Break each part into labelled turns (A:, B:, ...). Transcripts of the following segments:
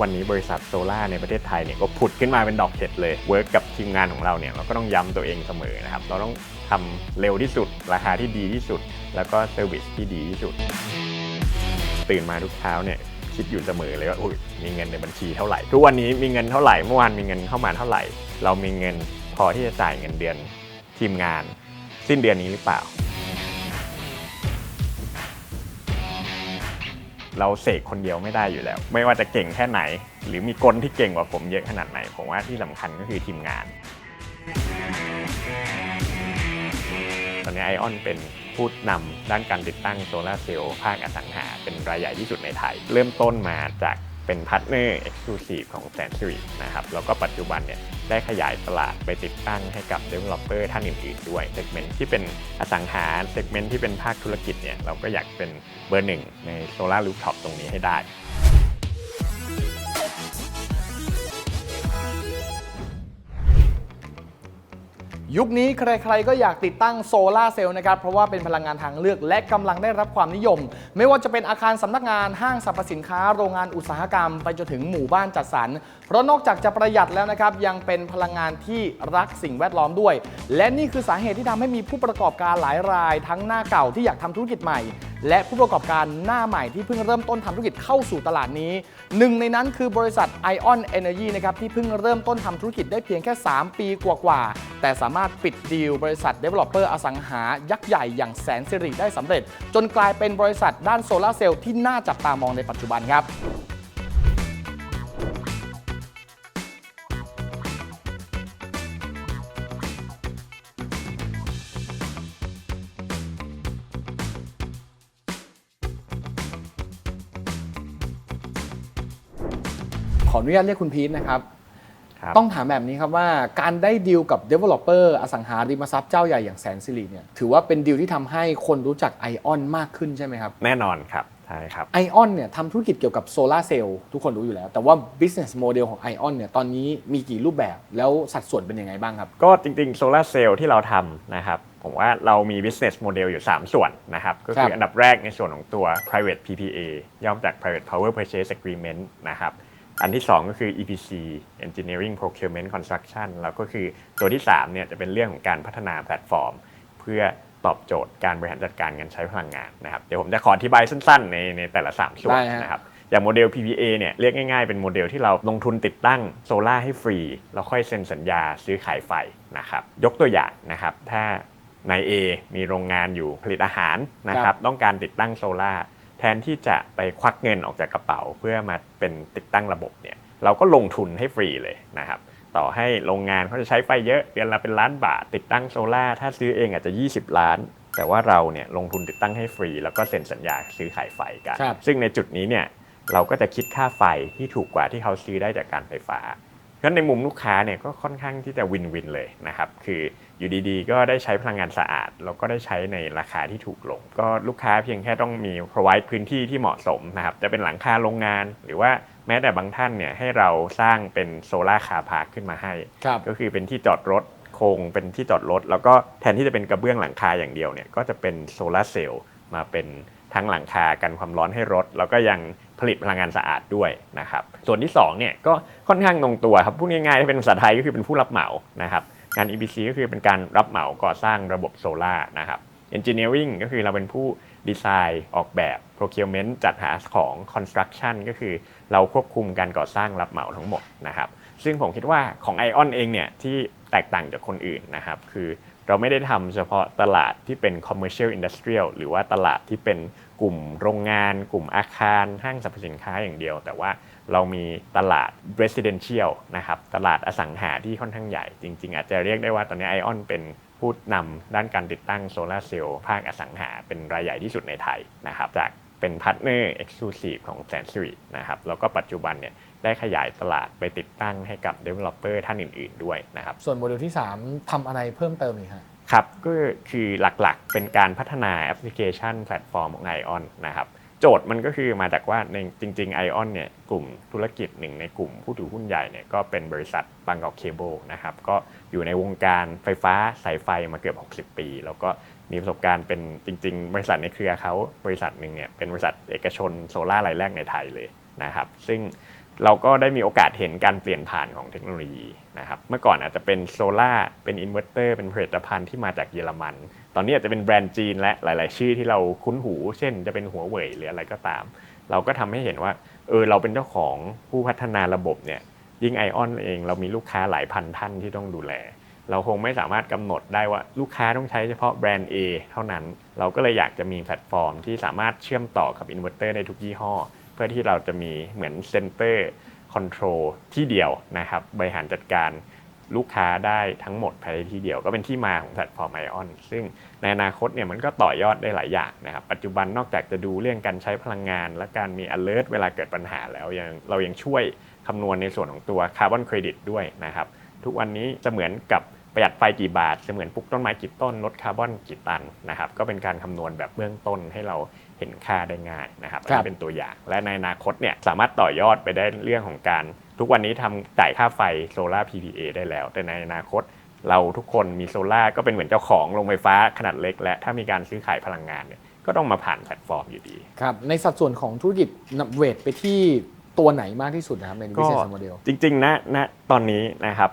A: วันนี้บริษัทโซล่าในประเทศไทยเนี่ยก็ผุดขึ้นมาเป็นดอกเห็ดเลยเวิร์กกับทีมงานของเราเนี่ยเราก็ต้องย้ำตัวเองเสมอนะครับ เราต้องทำเร็วที่สุด ราคาที่ดีที่สุด แล้วก็เซอร์วิสที่ดีที่สุด ตื่นมาทุกเช้าเนี่ยคิดอยู่เสมอเลยว่าอุ้ยมีเงินในบัญชีเท่าไหร่ ทุกวันนี้มีเงินเท่าไหร่เมื่อวานมีเงินเข้ามาเท่าไหร่ เรามีเงินพอที่จะจ่ายเงินเดือนทีมงาน สิ้นเดือนนี้หรือเปล่า เราเสกคนเดียวไม่ได้อยู่แล้ว ไม่ว่าจะเก่งแค่ไหน หรือมีกลที่เก่งกว่าผมเยอะขนาดไหน ผมว่าที่สำคัญก็คือทีมงาน ตอนนี้ไอออนเป็นผู้นำด้านการติดตั้งโซลาร์เซลล์ภาคอสังหา เป็นรายใหญ่ที่สุดในไทย เริ่มต้นมาจาก เป็นพาร์ทเนอร์เอ็กซ์คลูซีฟของแสนสิรินะครับแล้วก็ปัจจุบันเนี่ยได้ขยายตลาดไปติดตั้งให้กับ Developer ท่านอื่นๆด้วยเซกเมนต์ที่เป็นอสังหาเซกเมนต์ที่เป็นภาคธุรกิจเนี่ยเราก็อยากเป็นเบอร์หนึ่งในโซลารูฟท็อปตรงนี้ให้ได้
B: ยุคนี้ใครๆก็อยากติดตั้งโซลาเซลล์นะครับ เพราะว่าเป็นพลังงานทางเลือกและกำลังได้รับความนิยม ไม่ว่าจะเป็นอาคารสำนักงานห้างสรรพสินค้า โรงงานอุตสาหกรรม ไปจนถึงหมู่บ้านจัดสรร เพราะนอกจากจะประหยัดแล้วนะครับ ยังเป็นพลังงานที่รักสิ่งแวดล้อมด้วย และนี่คือสาเหตุที่ทำให้มีผู้ประกอบการหลายราย ทั้งหน้าเก่าที่อยากทำธุรกิจใหม่ และผู้ประกอบการหน้าใหม่ที่เพิ่งเริ่มต้นทำธุรกิจเข้าสู่ตลาดนี้หนึ่งในนั้นคือบริษัท Ion Energy นะครับที่เพิ่งเริ่มต้นทำธุรกิจได้เพียงแค่ 3 ปีกว่าๆ แต่สามารถปิดดีลบริษัท Developer อสังหายักษ์ใหญ่อย่างแสนสิริได้สำเร็จ จนกลายเป็นบริษัทด้านโซลาร์เซลล์ที่น่าจับตามองในปัจจุบันครับ ขออนุญาตเรียกคุณพีทนะครับ
A: ครับ
B: ต้องถามแบบนี้ครับว่าการได้ดีลกับ Developer อสังหาริมทรัพย์เจ้าใหญ่อย่างแสนสิริเนี่ยถือว่าเป็นดีลที่ทำให้คนรู้จักไอออนมากขึ้นใช่ไหมครับ
A: แน่นอนครับใช่ครับ
B: ไอออนเนี่ยทำธุรกิจเกี่ยวกับโซลาร์เซลล์ทุกคนรู้อยู่แล้ว แต่ว่า business model ของไอออนเนี่ยตอนนี้มีกี่รูปแบบแล้วสัดส่วนเป็นยังไงบ้างครับ
A: ก็จริงๆโซลาร์เซลล์ที่เราทำนะครับผมว่าเรามี business model อยู่ 3 ส่วนนะครับ ก็คือ
B: ครับ
A: อันดับแรกในส่วนของตัว private PPA ย่อมาจาก private power purchase agreement นะครับ อันที่ 2 ก็คือ EPC engineering procurement construction แล้วก็คือตัวที่3เนี่ยจะเป็นเรื่องของการพัฒนาแพลตฟอร์ม เพื่อตอบโจทย์การบริหารจัดการเงินใช้พลังงานนะครับเดี๋ยวผมจะขออธิบายสั้นๆ ในในแต่ละ 3 ส่วน
B: ได้ฮะ
A: นะครับอย่างโมเดล PPA เนี่ยเรียกง่ายๆ เป็นโมเดลที่เราลงทุนติดตั้งโซลาร์ให้ฟรี แล้วค่อยเซ็นสัญญาซื้อขายไฟนะครับยกตัวอย่างนะครับถ้านาย A มีโรงงานอยู่ผลิตอาหารนะครับต้องการติดตั้งโซลาร์ แทนที่จะไปควักเงินออกจากกระเป๋า เพื่อมาเป็นติดตั้งระบบเนี่ยเราก็ลงทุนให้ฟรีเลยนะครับต่อให้โรงงานเขาจะใช้ไฟเยอะเดือนละเป็นล้านบาทติดตั้งโซลาร์ถ้าซื้อเองอาจจะ 20 ล้าน แต่ว่าเราเนี่ยลงทุนติดตั้งให้ฟรี แล้วก็เซ็นสัญญาซื้อขายไฟกัน
B: ครับ
A: ซึ่งในจุดนี้เนี่ยเราก็จะคิดค่าไฟที่ถูกกว่าที่เขาซื้อได้จากการไฟฟ้าเพราะฉะนั้นในมุมลูกค้าเนี่ยก็ค่อนข้างที่จะวินวินเลยนะครับคือ อยู่ดีๆ ก็ได้ใช้พลังงานสะอาด แล้วก็ได้ใช้ในราคาที่ถูกลง ก็ลูกค้าเพียงแค่ต้องมี provide พื้นที่ที่เหมาะสมนะครับ จะเป็นหลังคาโรงงาน หรือว่าแม้แต่บางท่านเนี่ยให้เราสร้างเป็นโซลาร์คาร์พาร์คขึ้นมาให้
B: ครับ
A: ก็คือเป็นที่จอดรถโครงเป็นที่จอดรถ แล้วก็แทนที่จะเป็นกระเบื้องหลังคาอย่างเดียวเนี่ยก็จะเป็นโซลาร์เซลล์มาเป็นทั้งหลังคากันความร้อนให้รถ แล้วก็ยังผลิตพลังงานสะอาดด้วยนะครับส่วนที่2เนี่ยก็ค่อนข้างตรงตัวครับพูดง่ายๆถ้าเป็นภาษาไทยก็คือเป็นผู้รับเหมานะครับ งาน EPC ก็คือเป็นการรับเหมาก่อสร้างระบบโซลาร์นะครับ Engineering ก็คือเราเป็นผู้ดีไซน์ออกแบบ Procurement จัดหาของ Construction ก็คือเราควบคุมการก่อสร้างรับเหมาทั้งหมดนะครับ ซึ่งผมคิดว่าของ ION เองเนี่ยที่แตกต่างจากคนอื่นนะครับ คือเราไม่ได้ทำเฉพาะตลาดที่เป็น commercial industrial หรือว่าตลาดที่เป็นกลุ่มโรงงาน กลุ่มอาคารห้างสรรพสินค้าอย่างเดียว แต่ว่า เรามีตลาด residential นะครับตลาดอสังหาที่ค่อนข้างใหญ่ จริง ๆ อาจจะเรียกได้ว่าตอนนี้ ION เป็นผู้นำด้านการติดตั้งโซลาร์เซลล์ภาคอสังหา เป็นรายใหญ่ที่สุดในไทยนะครับจากเป็นพาร์ทเนอร์เอ็กซ์คลูซีฟของแสนสิรินะครับแล้วก็ปัจจุบันเนี่ยได้ขยายตลาดไปติดตั้งให้กับ Developer ท่านอื่น ๆ ด้วยนะครับ
B: ส่วนโมเดลที่ 3ทำอะไรเพิ่มเติมอีกฮะ
A: ครับก็คือหลักๆเป็นการพัฒนาแอปพลิเคชันแพลตฟอร์มของ ION นะครับ โจทย์มันก็คือมาจากว่าในจริงๆ ION เนี่ยกลุ่มธุรกิจหนึ่งในกลุ่มผู้ถือหุ้นใหญ่เนี่ยก็เป็นบริษัทบางกอกเคเบิลนะครับก็อยู่ในวงการไฟฟ้าสายไฟมาเกือบ 60 ปี แล้วก็มีประสบการณ์เป็นจริง ๆ บริษัทในเครือเขาบริษัทหนึ่งเนี่ยเป็นบริษัทเอกชนโซล่ารายแรกในไทยเลยนะครับซึ่งเราก็ได้มีโอกาสเห็นการเปลี่ยนผ่านของเทคโนโลยีนะครับเมื่อก่อนอาจจะเป็นโซลาเป็นอินเวอร์เตอร์เป็นผลิตภัณฑ์ที่มาจากเยอรมัน ตอนนี้อาจจะเป็นแบรนด์จีนและหลาย ๆ ชื่อที่เราคุ้นหู เช่น จะเป็นหัวเว่ยหรืออะไรก็ตาม เราก็ทำให้เห็นว่าเออเราเป็นเจ้าของผู้พัฒนาระบบเนี่ยยิ่งไอออนเองเรามีลูกค้าหลายพันท่านที่ต้องดูแล เราคงไม่สามารถกำหนดได้ว่าลูกค้าต้องใช้เฉพาะแบรนด์ A เท่านั้น เราก็เลยอยากจะมีแพลตฟอร์มที่สามารถเชื่อมต่อกับอินเวอร์เตอร์ได้ทุกยี่ห้อ เพื่อที่เราจะมีเหมือนเซ็นเตอร์คอนโทรลที่เดียวนะครับบริหารจัดการ ลูกค้าได้ทั้งหมดภายในที่เดียวก็เป็นที่มาของแพลตฟอร์มไอออนซึ่งในอนาคตเนี่ยมันก็ต่อยอดได้หลายอย่างนะครับ ปัจจุบันนอกจากจะดูเรื่องการใช้พลังงาน และการมี alert เวลาเกิดปัญหาแล้วยังเรายังช่วยคำนวณในส่วนของตัวคาร์บอนเครดิตด้วยนะครับ ทุกวันนี้จะเหมือนกับ ประหยัดไฟกี่บาทจะเหมือนปลูกต้นไม้กี่ต้นลดคาร์บอนกี่ตันนะครับก็เป็นการคำนวณแบบเบื้องต้นให้เราเห็นค่าได้ง่ายนะครับอัน
B: ครั
A: นี้
B: บ
A: เป็นตัวอย่าง และในอนาคตเนี่ยสามารถต่อยอดไปได้เรื่องของการ ทุกวันนี้ทำจ่ายค่าไฟโซลาร์ PPA ได้แล้ว แต่ในอนาคตเราทุกคนมีโซลาร์ก็เป็นเหมือนเจ้าของโรงไฟฟ้าขนาดเล็ก และถ้ามีการซื้อขายพลังงานเนี่ยก็ต้องมาผ่านแพลตฟอร์มอยู่ดี
B: ครับในสัดส่วนของธุรกิจนับเวทไปที่ตัวไหนมากที่สุดนะครับใน
A: ก็
B: business model
A: จริงๆนะณตอนนี้นะครับ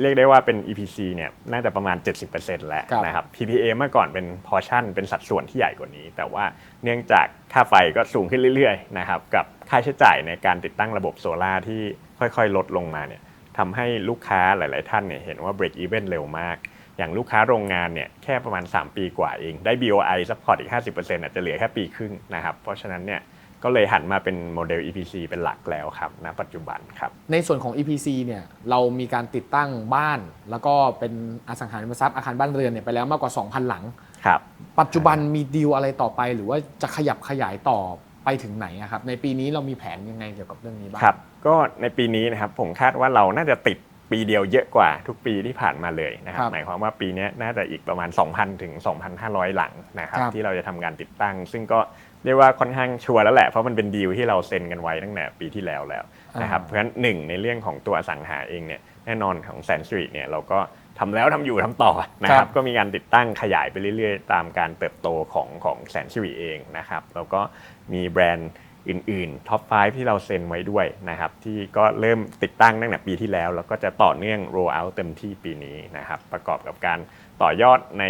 A: เรียกได้ว่าเป็น EPC เนี่ยน่าจะประมาณ 70%แล้ว
B: ครับ
A: นะครับ PPA เมื่อก่อนเป็นพอชั่น เป็นสัดส่วนที่ใหญ่กว่านี้ แต่ว่าเนื่องจากค่าไฟก็สูงขึ้นเรื่อยๆนะครับกับค่าใช้จ่ายในการติดตั้งระบบโซลาร์ที่ค่อยๆ ลดลงมาเนี่ยทำให้ลูกค้าหลาย ๆ ท่านเนี่ยเห็นว่า break even เร็วมาก อย่างลูกค้าโรงงานเนี่ยแค่ประมาณ 3 ปีกว่าเอง ได้ BOI support อีก 50%อาจจะเหลือแค่ปีครึ่งนะครับ เพราะฉะนั้นเนี่ย ก็เลยหันมาเป็นโมเดล EPC เป็นหลักแล้วครับณปัจจุบันครับ
B: ในส่วนของ EPC เนี่ยเรามีการติดตั้งบ้าน แล้วก็เป็นอสังหาริมทรัพย์อาคารบ้านเรือนเนี่ยไปแล้วมากกว่า 2,000 หลัง
A: ครับ
B: ปัจจุบันมีดีลอะไรต่อไป หรือว่าจะขยับขยายต่อไปถึงไหนอะครับ ในปีนี้เรามีแผนยังไงเกี่ยวกับเรื่องนี้บ้าง
A: ครับ ก็ในปีนี้นะครับผมคาดว่าเราน่าจะติดปีเดียวเยอะกว่าทุกปีที่ผ่านมาเลยนะครั
B: ครับบ
A: หมายความว่าปีนี้น่าจะอีกประมาณ 2,000 ถึง 2,500 หลังนะครับ
B: ครับ
A: ที่เราจะทำการติดตั้ง ซึ่งก็ เรียกว่าค่อนข้างชัวร์แล้วแหละ เพราะมันเป็นดีลที่เราเซ็นกันไว้ตั้งแต่ปีที่แล้วแล้วนะครับเพราะฉะนั้นหนึ่งในเรื่องของตัวอสังหาเองเนี่ยแน่นอนของแสนสิริเนี่ยเราก็ทำแล้วทำอยู่ทำต่อนะค
B: ครั
A: รับบก็มีการติดตั้งขยายไปเรื่อยๆ ตามการเติบโตของของแสนสิริเองนะครับแล้วก็มีแบรนด์อื่นๆท็อป 5 ที่เราเซ็นไว้ด้วยนะครับที่ก็เริ่มติดตั้งตั้งแต่ปีที่แล้ว แล้วก็จะต่อเนื่อง roll out เต็มที่ปีนี้นะครับประกอบกับการต่อยอดใน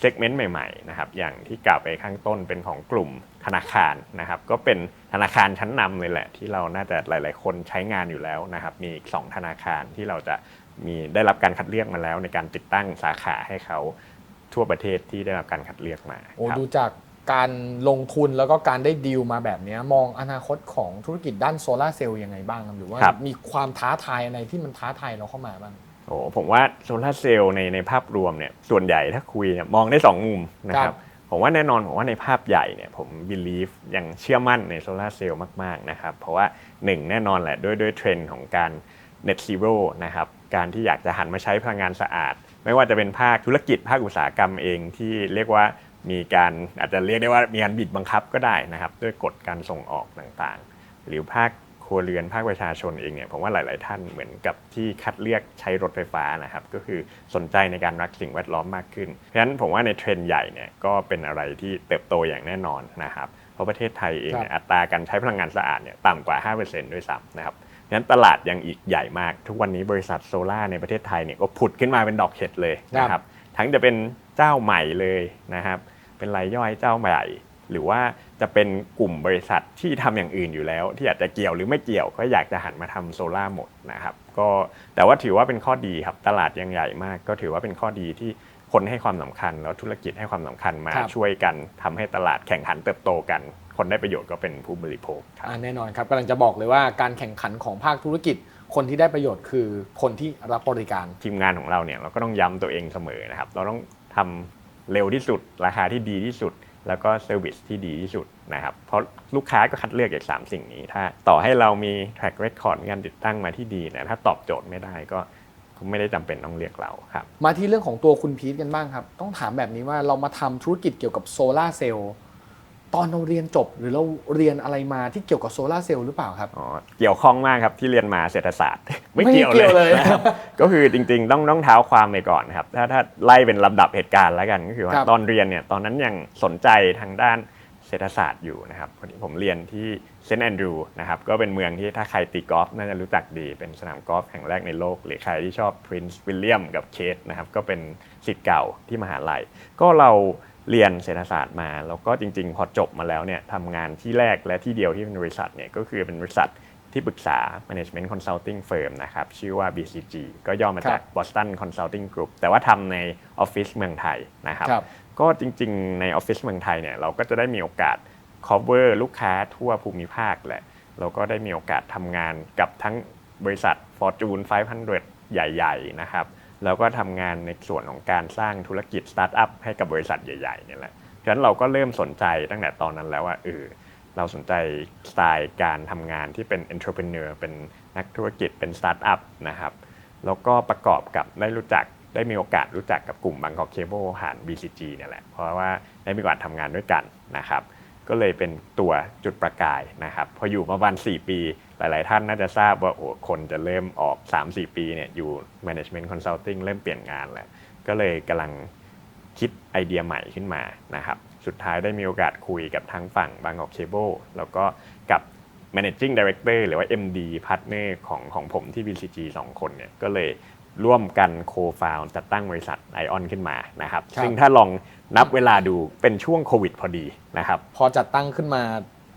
A: เซกเมนต์ใหม่ๆนะครับอย่างที่กล่าวไปข้างต้นเป็นของกลุ่มธนาคารนะครับก็เป็นธนาคารชั้นนำเลยแหละ ที่เราน่าจะหลาย ๆ คนใช้งานอยู่แล้วนะครับมีอีก 2 ธนาคารที่เราจะมีได้รับการคัดเลือกมาแล้ว ในการติดตั้งสาขาให้เขาทั่วประเทศที่ได้รับการคัดเลือกมา
B: โอ้
A: ครับ
B: ดูจากการลงทุนแล้วก็การได้ดีลมาแบบเนี้ยมองอนาคตของธุรกิจด้านโซลาร์เซลล์ยังไงบ้างครับหรือว่า
A: ครับ
B: มีความท้าทายอะไรที่มันท้าทายเราเข้ามาบ้าง
A: โอ้ผมว่าโซลาร์เซลล์ในในภาพรวมเนี่ยส่วนใหญ่ถ้าคุยเนี่ยมองได้ 2 มุมนะค
B: ครั
A: รับบผมว่าแน่นอนผมว่าในภาพใหญ่เนี่ยผม believe ยังเชื่อมั่นในโซลาร์เซลล์มากๆนะครับเพราะว่า 1 แน่นอนแหละด้วยด้วยเทรนด์ของการ net zero นะครับการที่อยากจะหันมาใช้พลังงานสะอาด ไม่ว่าจะเป็นภาคธุรกิจภาคอุตสาหกรรมเองที่เรียกว่ามีการอาจจะเรียกได้ว่ามีการบิดบังคับก็ได้นะครับ ด้วยกฎการส่งออกต่างๆ หรือภาค ครัวเรือนภาคประชาชนเองเนี่ยผมว่าหลาย ๆ ท่านเหมือนกับที่คัดเลือกใช้รถไฟฟ้านะครับก็คือสนใจในการรักสิ่งแวดล้อมมากขึ้น เพราะฉะนั้นผมว่าในเทรนด์ใหญ่เนี่ยก็เป็นอะไรที่เติบโตอย่างแน่นอนนะครับเพราะประเทศไทยเองเนี่ยอัตราการใช้พลังงานสะอาดเนี่ยต่ำกว่า 5%ด้วยซ้ำนะครับงั้นตลาดยังอีกใหญ่มาก ทุกวันนี้บริษัทโซล่าร์ในประเทศไทยเนี่ยก็ผุดขึ้นมาเป็นดอกเห็ดเลยนะครับทั้งจะเป็นเจ้าใหม่เลยนะครับเป็นรายย่อยเจ้าใหม่ หรือว่าจะเป็นกลุ่มบริษัทที่ทำอย่างอื่นอยู่แล้ว ที่อาจจะเกี่ยวหรือไม่เกี่ยวก็อยากจะหันมาทำโซล่าร์หมดนะครับก็แต่ว่าถือว่าเป็นข้อดีครับตลาดยังใหญ่มาก ก็ถือว่าเป็นข้อดีที่คนให้ความสำคัญ แล้วธุรกิจให้ความสำคัญมา
B: ครับ
A: ช่วยกันทำให้ตลาดแข่งขันเติบโตกันคนได้ประโยชน์ก็เป็นผู้บริโภคครับ
B: อ่าแน่นอนครับกำลังจะบอกเลยว่าการแข่งขันของภาคธุรกิจ คนที่ได้ประโยชน์คือคนที่รับบริการ
A: ทีมงานของเราเนี่ยเราก็ต้องย้ำตัวเองเสมอนะครับ เราต้องทำเร็วที่สุดราคาที่ดีที่สุด แล้วก็เซอร์วิสที่ดีที่สุดนะครับ เพราะลูกค้าก็คัดเลือกจากสามสิ่งนี้ ถ้าต่อให้เรามี track record งานติดตั้งมาที่ดีนะถ้าตอบโจทย์ไม่ได้ก็ไม่ได้จำเป็นต้องเรียกเราครับ
B: มาที่เรื่องของตัวคุณพีทกันบ้างครับ ต้องถามแบบนี้ว่าเรามาทำธุรกิจเกี่ยวกับโซลาเซลล์ ตอนเราเรียนจบหรือเราเรียนอะไรมาที่เกี่ยวกับโซลาร์เซลล์หรือเปล่าครับ
A: อ๋อเกี่ยวข้องมากครับที่เรียนมาเศรษฐศาสตร์ ไม่
B: ไม่
A: เกี่ยว
B: เกี่ยวเลย
A: นะครับก็คือจริงๆ ต้องต้องเท้าความไปก่อนนะครับถ้าถ้าไล่เป็นลำดับเหตุการณ์แล้วกันก็คือว่า
B: ครับ
A: ตอนเรียนเนี่ยตอนนั้นยังสนใจทางด้านโเศรษฐศาสตร์อยู่นะครับพอดีผมเรียนที่เซนต์แอนดรูนะครับก็เป็นเมืองที่ถ้าใครตีกอล์ฟน่าจะรู้จักดีเป็นสนามกอล์ฟแห่งแรกในโลก หรือใครที่ชอบพรินซ์วิลเลียมกับเคทนะครับก็เป็นสิทธิ์เก่าที่มหาลัย ก็เรา เรียนเศรษฐศาสตร์มา แล้วก็จริง ๆ พอจบมาแล้วเนี่ยทำงานที่แรกและที่เดียวที่เป็นบริษัทเนี่ยก็คือเป็นบริษัทที่ปรึกษา management consulting firm นะครับ ชื่อว่า BCG ก็ย่อมาจาก Boston Consulting Group แต่ว่าทำในออฟฟิศเมืองไทยนะครับ
B: ครับ
A: ก็จริง ๆ ในออฟฟิศเมืองไทยเนี่ยเราก็จะได้มีโอกาส cover ลูกค้าทั่วภูมิภาคแหละเราก็ได้มีโอกาสทำงานกับทั้งบริษัท Fortune 500 ใหญ่ ๆ นะครับ แล้วก็ทำงานในส่วนของการสร้างธุรกิจสตาร์ทอัพให้กับบริษัทใหญ่ๆเนี่ยแหละฉะนั้นเราก็เริ่มสนใจตั้งแต่ตอนนั้นแล้วว่าเออเราสนใจสไตล์การทำงานที่เป็น entrepreneur เป็นนักธุรกิจเป็นสตาร์ทอัพนะครับ แล้วก็ประกอบกับได้รู้จักได้มีโอกาสรู้จักกับกลุ่มบางกอกเคเบิลผ่าน BCG เนี่ยแหละ เพราะว่าได้มีโอกาสทำงานด้วยกันนะครับ ก็เลยเป็นตัวจุดประกายนะครับ พออยู่มาประมาณ 4 ปี หลาย ๆ ท่านน่าจะทราบว่าโอ้คนจะเริ่มออก 3-4 ปีเนี่ยอยู่ Management Consulting เริ่มเปลี่ยนงานแล้ว ก็เลยกำลังคิดไอเดียใหม่ขึ้นมานะครับ สุดท้ายได้มีโอกาสคุยกับทางฝั่งบางกอกเคเบิลแล้วก็กับ managing director หรือว่า MD partner ของของผมที่ BCG 2 คนเนี่ยก็เลยร่วมกัน co-found จัดตั้งบริษัท ION ขึ้นมานะครับ
B: ครับ
A: ซึ่งถ้าลองนับเวลาดูเป็นช่วงโควิดพอดีนะครับ
B: พอจัดตั้งขึ้นมา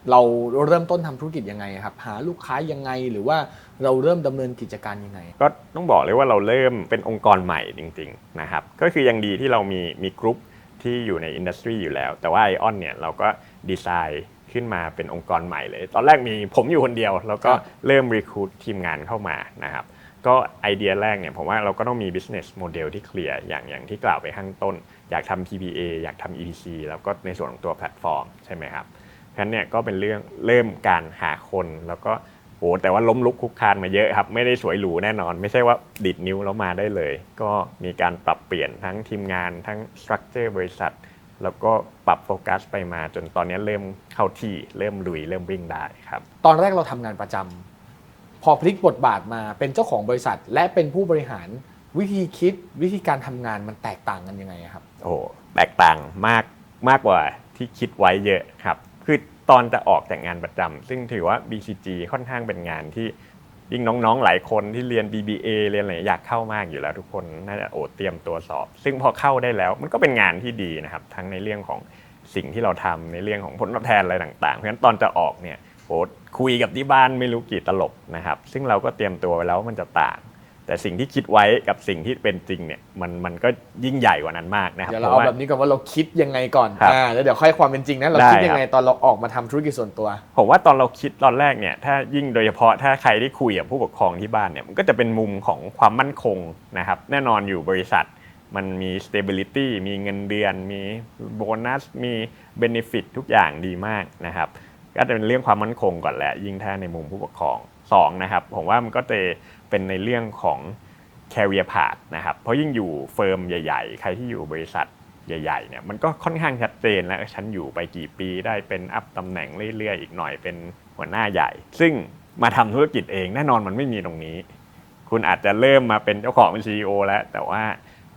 B: เราเริ่มต้นทำธุรกิจยังไงครับ หาลูกค้ายังไงหรือว่าเราเริ่มดำเนินกิจการยังไง
A: ก็ต้องบอกเลยว่าเราเริ่มเป็นองค์กรใหม่จริงๆนะครับก็คือยังดีที่เรามีมีกรุ๊ปที่อยู่ในอินดัสทรีอยู่แล้ว แต่ว่าไอออนเนี่ยเราก็ดีไซน์ขึ้นมาเป็นองค์กรใหม่เลย ตอนแรกมีผมอยู่คนเดียว แล้วก็เริ่มรีคูดทีมงานเข้ามานะครับก็ไอเดียแรกเนี่ยผมว่าเราก็ต้องมี business model ที่เคลียร์อย่างอย่างที่กล่าวไปข้างต้น อยากทำ PPA อยากทำ EDC แล้วก็ในส่วนของตัวแพลตฟอร์มใช่ไหมครับ ฉะนั้นเนี่ยก็เป็นเรื่องเริ่มการหาคนแล้วก็โอ้แต่ว่าล้มลุกคลุกคลานมาเยอะครับ ไม่ได้สวยหรูแน่นอน ไม่ใช่ว่าดิดนิ้วแล้วมาได้เลย ก็มีการปรับเปลี่ยนทั้งทีมงานทั้งสตรัคเจอร์บริษัท แล้วก็ปรับโฟกัสไปมาจนตอนนี้เริ่มเข้าที่เริ่มลุยเริ่มวิ่งได้ครับ
B: ตอนแรกเราทำงานประจำพอพลิกบทบาทมาเป็นเจ้าของบริษัท และเป็นผู้บริหารวิธีคิดวิธีการทำงานมันแตกต่างกันยังไงครับ
A: โอ้โหแตกต่างมากมากกว่าที่คิดไว้เยอะครับ คือตอนจะออกจากงานประจำซึ่งถือว่า BCG ค่อนข้างเป็นงานที่ยิ่งน้องๆ หลายคนที่เรียน BBA เรียนอะไรอยากเข้ามากอยู่แล้วทุกคนน่าจะโอ้เตรียมตัวสอบ ซึ่งพอเข้าได้แล้วมันก็เป็นงานที่ดีนะครับ ทั้งในเรื่องของสิ่งที่เราทำในเรื่องของผลตอบแทนอะไรต่างๆ เพราะฉะนั้นตอนจะออกเนี่ยโอ้คุยกับที่บ้านไม่รู้กี่ตลบนะครับ ซึ่งเราก็เตรียมตัวไว้แล้วมันจะต่าง แต่สิ่งที่คิดไว้กับสิ่งที่เป็นจริงเนี่ยมันมันก็ยิ่งใหญ่กว่านั้นมากนะครับ
B: เดี๋ยว
A: เพ
B: เรา
A: ราะ
B: เอา
A: ว่า
B: แบบนี้ก่อนว่าเราคิดยังไงก่อน
A: ครับ
B: อ่าแล้วเดี๋ยวค่อยความเป็นจริงนะเรา
A: ได้
B: คิดยังไง
A: ครับ
B: ตอนเราออกมาทำธุรกิจส่วนตัว
A: ผมว่าตอนเราคิดตอนแรกเนี่ยถ้ายิ่งโดยเฉพาะถ้าใครได้คุยกับผู้ปกครองที่บ้านเนี่ยมันก็จะเป็นมุมของความมั่นคงนะครับแน่นอนอยู่บริษัทมันมี stability มีเงินเดือน มีโบนัส มี benefit ทุกอย่างดีมากนะครับ ก็จะเป็นเรื่องความมั่นคงก่อนแหละ ยิ่งถ้าในมุมผู้ปกครองสองนะครับ ผมว่ามันก็จะ เป็นในเรื่องของ career path นะครับ เพราะยิ่งอยู่เฟิร์มใหญ่ ๆ ใครที่อยู่บริษัทใหญ่ๆเนี่ยมันก็ค่อนข้างชัดเจนแล้วฉันอยู่ไปกี่ปีได้เป็นอัพตำแหน่งเรื่อยๆ อีกหน่อยเป็นหัวหน้าใหญ่ ซึ่งมาทำธุรกิจเองแน่นอนมันไม่มีตรงนี้ คุณอาจจะเริ่มมาเป็นเจ้าของเป็น CEO แล้ว แต่ว่า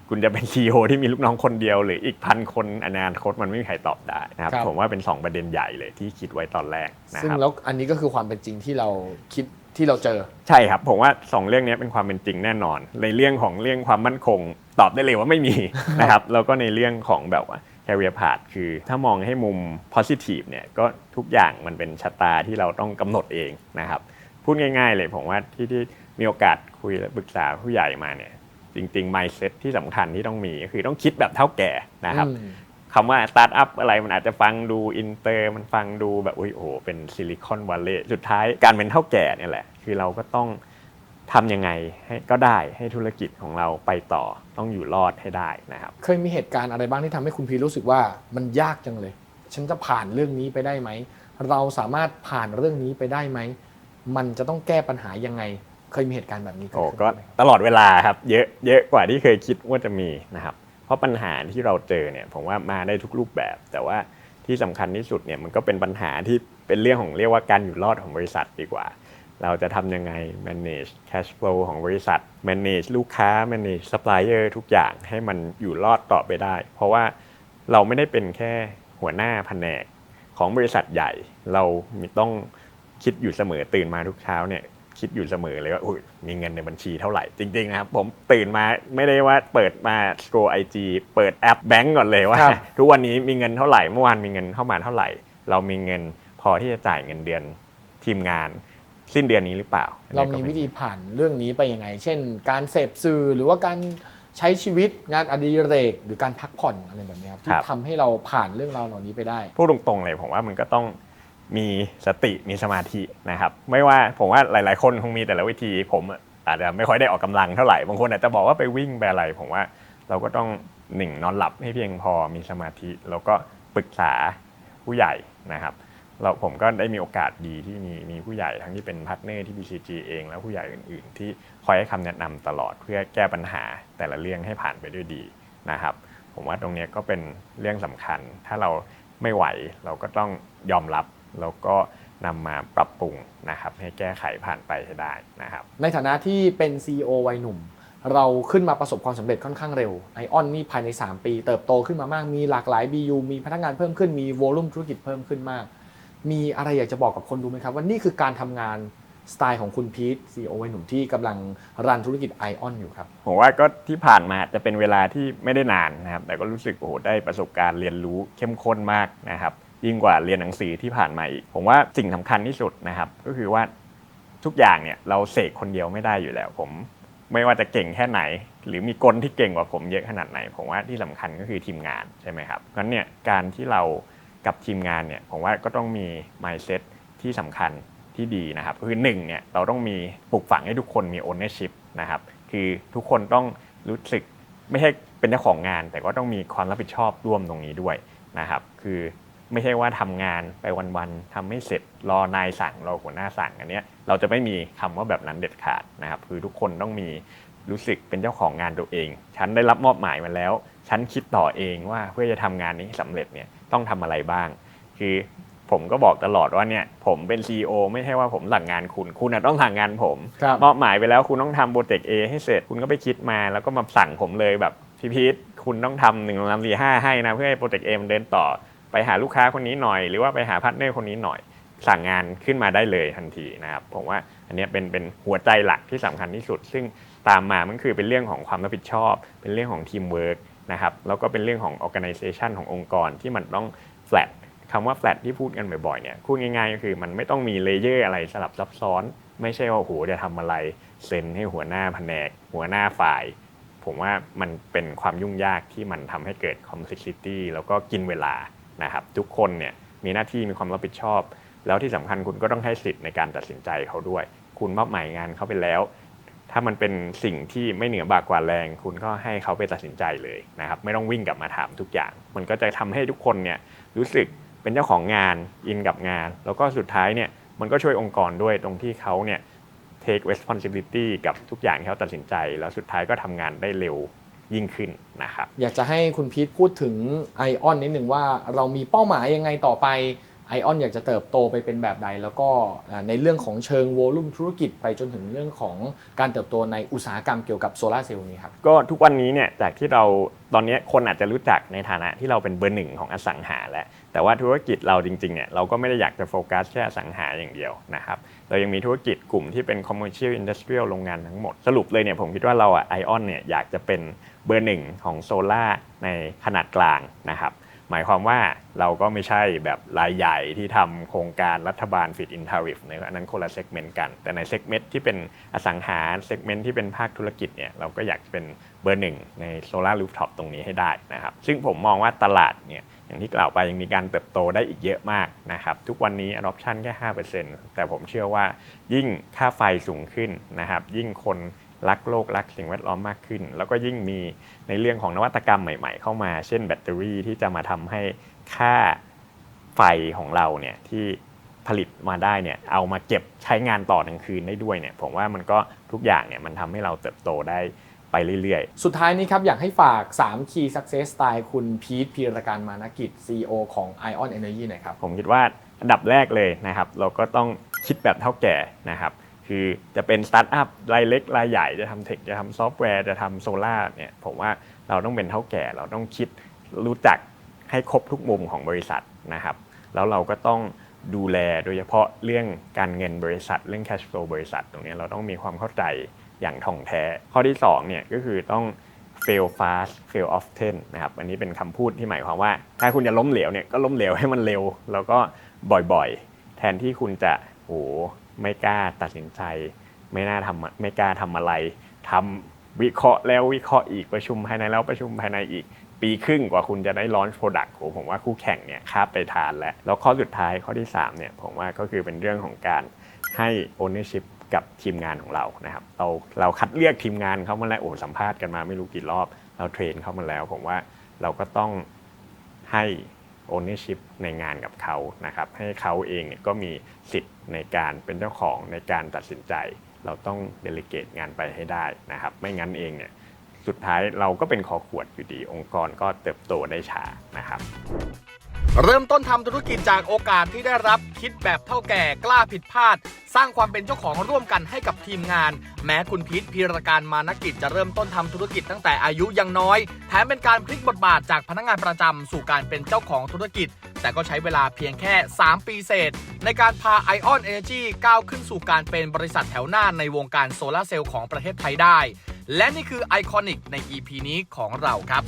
A: คุณจะเป็น CEO ที่มีลูกน้องคนเดียวหรืออีกพันคนอนาคตมันไม่มีใครตอบได้นะครับ
B: ครับ
A: ผมว่าเป็น 2 ประเด็นใหญ่เลยที่คิดไว้ตอนแรกนะ
B: ซึ่ง
A: ครับ
B: แล้วอันนี้ก็คือความเป็นจริงที่เราคิด ที่เราเจอ
A: ใช่ครับ ผมว่า 2 เรื่องนี้เป็นความเป็นจริงแน่นอน ในเรื่องของเรื่องความมั่นคง ตอบได้เลยว่าไม่มีนะครับแล้วก็ในเรื่องของแบบว่า career path คือถ้ามองให้มุม positive เนี่ยก็ทุกอย่างมันเป็นชะตาที่เราต้องกำหนดเองนะครับพูดง่าย ๆ เลยผมว่าที่ที่มีโอกาสคุยและปรึกษาผู้ใหญ่มาเนี่ยจริงๆ mindset ที่สำคัญที่ต้องมีก็คือต้องคิดแบบเท่าแก่นะครับ
B: อืม
A: คำว่าสตาร์ทอัพอะไรมันอาจจะฟังดูอินเตอร์มันฟังดูแบบอุ้ยโอ้โหเป็นซิลิคอนวัลเลย์สุดท้ายการเป็นเท่าแก่เนี่ยแหละ คือเราก็ต้องทำยังไงให้ก็ได้ให้ธุรกิจของเราไปต่อต้องอยู่รอดให้ได้นะครับ
B: เคยมีเหตุการณ์อะไรบ้างที่ทำให้คุณพีรู้สึกว่ามันยากจังเลย ฉันจะผ่านเรื่องนี้ไปได้ไหม เราสามารถผ่านเรื่องนี้ไปได้ไหม มันจะต้องแก้ปัญหายังไง เคยมีเหตุการณ์แบบนี้เกิด
A: โอ้
B: ขึ้น
A: ก็
B: ไหม
A: ตลอดเวลาครับ เยอะเยอะกว่าที่เคยคิดว่าจะมีนะครับเพ ราะปัญหาที่เราเจอเนี่ยผมว่ามาได้ทุกรูปแบบ แต่ว่าที่สำคัญที่สุดเนี่ยมันก็เป็นปัญหาที่เป็นเรื่องของเรียกว่าการอยู่รอดของบริษัทดีกว่า เราจะทำยังไง manage cash flow ของบริษัท manage ลูกค้า manage supplier ทุกอย่างให้มันอยู่รอดต่อไปได้ เพราะว่าเราไม่ได้เป็นแค่หัวหน้าแผนกของบริษัทใหญ่ เราต้องคิดอยู่เสมอตื่นมาทุกเช้าเนี่ย คิดอยู่เสมอเลยว่าอุ๊ยมีเงินในบัญชีเท่าไหร่จริงๆนะครับผมตื่นมาไม่ได้ว่าเปิดมาสโ o ไอจีเปิดแอปแบงก์ก่อนเลยว่า
B: ครับ
A: ทุกวันนี้มีเงินเท่าไหร่เมื่อวานมีเงินเข้ามาเท่าไหร่ เรามีเงินพอที่จะจ่ายเงินเดือนทีมงาน สิ้นเดือนนี้หรือเปล่า
B: เรามีวิธีผ่านเรื่องนี้ไปยังไง เช่น การเสพสื่อหรือว่าการใช้ชีวิตงานอดิเรก หรือการพักผ่อนอะไรแบบนี้ครับที่ทำให้เราผ่านเรื่องราวเหล่านี้ไปได้
A: พูดตรงๆเลยผมว่ามันก็ต้อง มีสติมีสมาธินะครับ ไม่ว่าผมว่าหลาย ๆ คนคงมีแต่ละวิธี ผมอาจจะไม่ค่อยได้ออกกำลังเท่าไหร่บางคนอาจจะบอกว่าไปวิ่งไปอะไรผมว่าเราก็ต้องหนึ่งนอนหลับให้เพียงพอมีสมาธิแล้วก็ปรึกษาผู้ใหญ่นะครับเราผมก็ได้มีโอกาสดีที่มีมีผู้ใหญ่ทั้งที่เป็นพาร์ทเนอร์ที่ BCG เองแล้วผู้ใหญ่อื่น ๆ ที่คอยให้คำแนะนำตลอดเพื่อแก้ปัญหาแต่ละเรื่องให้ผ่านไปด้วยดีนะครับ ผมว่าตรงนี้ก็เป็นเรื่องสำคัญ ถ้าเราไม่ไหวเราก็ต้องยอมรับ แล้วก็นำมาปรับปรุงนะครับให้แก้ไขผ่านไปให้ได้นะครับ
B: ในฐานะที่เป็น CEO วัยหนุ่ม เราขึ้นมาประสบความสำเร็จค่อนข้างเร็วไอออนนี่ภายใน 3 ปี เติบโตขึ้นมามาก มีหลากหลาย BU มีพนักงานเพิ่มขึ้นมีโวลุ่มธุรกิจเพิ่มขึ้นมาก มีอะไรอยากจะบอกกับคนดูไหมครับ ว่านี่คือการทำงานสไตล์ของคุณพีท CEO วัยหนุ่มที่กำลังรันธุรกิจไอออนอยู่ครับ
A: ผมว่าก็ที่ผ่านมาจะเป็นเวลาที่ไม่ได้นานนะครับ แต่ก็รู้สึกโอ้โหได้ประสบการณ์เรียนรู้เข้มข้นมากนะครับ ยิ่งกว่าเรียนหนังสือที่ผ่านมาอีก ผมว่าสิ่งสำคัญที่สุดนะครับ ก็คือว่าทุกอย่างเนี่ยเราเสกคนเดียวไม่ได้อยู่แล้ว ผมไม่ว่าจะเก่งแค่ไหน หรือมีกลที่เก่งกว่าผมเยอะขนาดไหน ผมว่าที่สำคัญก็คือทีมงานใช่ไหมครับงั้นเนี่ยการที่เรากับทีมงานเนี่ยผมว่าก็ต้องมี mindset ที่สำคัญที่ดีนะครับคือหนึ่งเนี่ยเราต้องมีปลูกฝังให้ทุกคนมี ownership นะครับคือทุกคนต้องรู้สึกไม่ใช่เป็นเจ้าของงาน แต่ก็ต้องมีความรับผิดชอบร่วมตรงนี้ด้วยนะครับ คือ ไม่ใช่ว่าทำงานไปวันๆทำไม่เสร็จรอนายสั่งรอหัวหน้าสั่งอันเนี้ยเราจะไม่มีคำว่าแบบนั้นเด็ดขาดนะครับคือทุกคนต้องมีรู้สึกเป็นเจ้าของงานตัวเอง ฉันได้รับมอบหมายมาแล้ว ฉันคิดต่อเองว่าเพื่อจะทำงานนี้ให้สำเร็จเนี่ยต้องทำอะไรบ้าง คือผมก็บอกตลอดว่าเนี่ยผมเป็น CEO ไม่ใช่ว่าผมสั่งงานคุณ คุณน่ะต้องสั่งงานผม
B: ครับ
A: มอบหมายไปแล้วคุณต้องทำโปรเจกต์ A ให้เสร็จคุณก็ไปคิดมาแล้วก็มาสั่งผมเลยแบบพี่พีทคุณต้องทำหนึ่งสองสามสี่ห้าให้นะเพื่อให้โปรเจกต์ A มันเดินต่อ ไปหาลูกค้าคนนี้หน่อย หรือว่าไปหาพาร์ทเนอร์คนนี้หน่อย สั่งงานขึ้นมาได้เลยทันทีนะครับผมว่าอันนี้เป็นเป็นหัวใจหลักที่สำคัญที่สุด ซึ่งตามมามันคือเป็นเรื่องของความรับผิดชอบ เป็นเรื่องของทีมเวิร์กนะครับแล้วก็เป็นเรื่องของ organization ขององค์กรที่มันต้อง flat คำว่า flat ที่พูดกันบ่อยๆเนี่ยพูดง่ายๆก็คือมันไม่ต้องมีเลเยอร์อะไรสลับซับซ้อน ไม่ใช่ว่าโอ้โหจะทำอะไรเซ็นให้หัวหน้าแผนก หัวหน้าฝ่าย ผมว่ามันเป็นความยุ่งยากที่มันทำให้เกิด complexity แล้วก็กินเวลา นะครับทุกคนเนี่ยมีหน้าที่มีความรับผิดชอบ แล้วที่สำคัญคุณก็ต้องให้สิทธิ์ในการตัดสินใจเขาด้วย คุณมอบหมายงานเขาไปแล้ว ถ้ามันเป็นสิ่งที่ไม่เหนือบากกว่าแรง คุณก็ให้เขาไปตัดสินใจเลยนะครับไม่ต้องวิ่งกลับมาถามทุกอย่าง มันก็จะทำให้ทุกคนเนี่ยรู้สึกเป็นเจ้าของงานอินกับงาน แล้วก็สุดท้ายเนี่ยมันก็ช่วยองค์กรด้วยตรงที่เขาเนี่ย take responsibility กับทุกอย่างที่เขาตัดสินใจ แล้วสุดท้ายก็ทำงานได้เร็ว ยิ่งขึ้นนะครับ
B: อยากจะให้คุณพีทพูดถึงไอออนนิดหนึ่งว่าเรามีเป้าหมายยังไงต่อไป ไอออนอยากจะเติบโตไปเป็นแบบใด แล้วก็ในเรื่องของเชิงโวลุ่มธุรกิจไปจนถึงเรื่องของการเติบโตในอุตสาหกรรมเกี่ยวกับโซลาเซลล์นี้ครับ
A: ก็ทุกวันนี้เนี่ยจากที่เราตอนนี้คนอาจจะรู้จักในฐานะที่เราเป็นเบอร์หนึ่งของอสังหาแล้วแต่ว่าธุรกิจเราจริงๆเนี่ยเราก็ไม่ได้อยากจะโฟกัสแค่อสังหาอย่างเดียวนะครับเรายังมีธุรกิจกลุ่มที่เป็น commercial industrial โรงงานทั้งหมด สรุปเลยเนี่ยผมคิดว่าเราอะไอออนเนี่ยอยากจะเป็นเบอร์หนึ่งของโซลาในขนาดกลางนะครับ หมายความว่าเราก็ไม่ใช่แบบรายใหญ่ที่ทำโครงการรัฐบาล Fit in Tariff นะครับอันนั้นคนละเซกเมนต์กัน แต่ในเซกเมนต์ที่เป็นอสังหาเซกเมนต์ที่เป็นภาคธุรกิจเนี่ยเราก็อยากเป็นเบอร์หนึ่งในโซลาร์รูฟท็อปตรงนี้ให้ได้นะครับ ซึ่งผมมองว่าตลาดเนี่ยอย่างที่กล่าวไปยังมีการเติบโตได้อีกเยอะมากนะครับ ทุกวันนี้ adoption แค่ 5%แต่ผมเชื่อว่ายิ่งค่าไฟสูงขึ้นนะครับ ยิ่งคนรักโลกรักสิ่งแวดล้อมมากขึ้น แล้วก็ยิ่งมี ในเรื่องของนวัตกรรมใหม่ ๆ เข้ามา เช่นแบตเตอรี่ที่จะมาทำให้ค่าไฟของเราเนี่ยที่ผลิตมาได้เนี่ยเอามาเก็บใช้งานต่อหนึ่งคืนได้ด้วยเนี่ยผมว่ามันก็ทุกอย่างเนี่ยมันทำให้เราเติบโตได้ไปเรื่อยๆ
B: สุดท้ายนี้ครับ อยากให้ฝาก 3 Key Success Style คุณพีทพีรการมานกิจ CEO ของ Ion Energy หน่อยครับ
A: ผมคิดว่าอันดับแรกเลยนะครับ เราก็ต้องคิดแบบเท่าแก่นะครับ คือจะเป็นสตาร์ทอัพรายเล็กรายใหญ่จะทำเทคจะทำซอฟต์แวร์จะทำโซล่าเนี่ยผมว่าเราต้องเป็นเท่าแก่เราต้องคิดรู้จักให้ครบทุกมุมของบริษัทนะครับ แล้วเราก็ต้องดูแลโดยเฉพาะเรื่องการเงินบริษัท เรื่อง cash flow บริษัท ตรงนี้เราต้องมีความเข้าใจอย่างท่องแท้ ข้อที่2เนี่ยก็คือต้อง fail fast fail often นะครับอันนี้เป็นคำพูดที่หมายความว่า ถ้าคุณจะล้มเหลวเนี่ยก็ล้มเหลวให้มันเร็ว แล้วก็บ่อยๆ แทนที่คุณจะโห ไม่กล้าตัดสินใจ ไม่น่าทำไม่กล้าทำอะไรทำวิเคราะห์แล้ววิเคราะห์อีกประชุมภายในแล้วประชุมภายในอีก ปีครึ่งกว่าคุณจะได้ launch product โหผมว่าคู่แข่งเนี่ยคาบไปทานแล้ว แล้วข้อสุดท้ายข้อที่3เนี่ยผมว่าก็คือเป็นเรื่องของการให้ ownership กับทีมงานของเรานะครับเราเราคัดเลือกทีมงานเขามาแล้วโอ้สัมภาษณ์กันมาไม่รู้กี่รอบ เราเทรนเขามาแล้ว ผมว่าเราก็ต้องให้ ownership ในงานกับเขานะครับให้เขาเองเนี่ยก็มีสิทธิ์ในการเป็นเจ้าของในการตัดสินใจ เราต้องเดลิเกตงานไปให้ได้นะครับ ไม่งั้นเองเนี่ยสุดท้ายเราก็เป็นคอขวดอยู่ดี องค์กรก็เติบโตได้ช้านะครับ
C: เริ่มต้นทำธุรกิจจากโอกาสที่ได้รับคิดแบบเท่าแก่กล้าผิดพลาด สร้างความเป็นเจ้าของร่วมกันให้กับทีมงาน แม้คุณพิษพีรการมานกิจจะเริ่มต้นทำธุรกิจตั้งแต่อายุยังน้อย แถมเป็นการพลิกบทบาทจากพนักงานประจำสู่การเป็นเจ้าของธุรกิจ แต่ก็ใช้เวลาเพียงแค่ 3 ปีเศษ ในการพา Ion Energy ก้าวขึ้นสู่การเป็นบริษัทแถวหน้าในวงการโซลาร์เซลล์ของประเทศไทยได้ และนี่คือไอคอนิกใน EP นี้ของเราครับ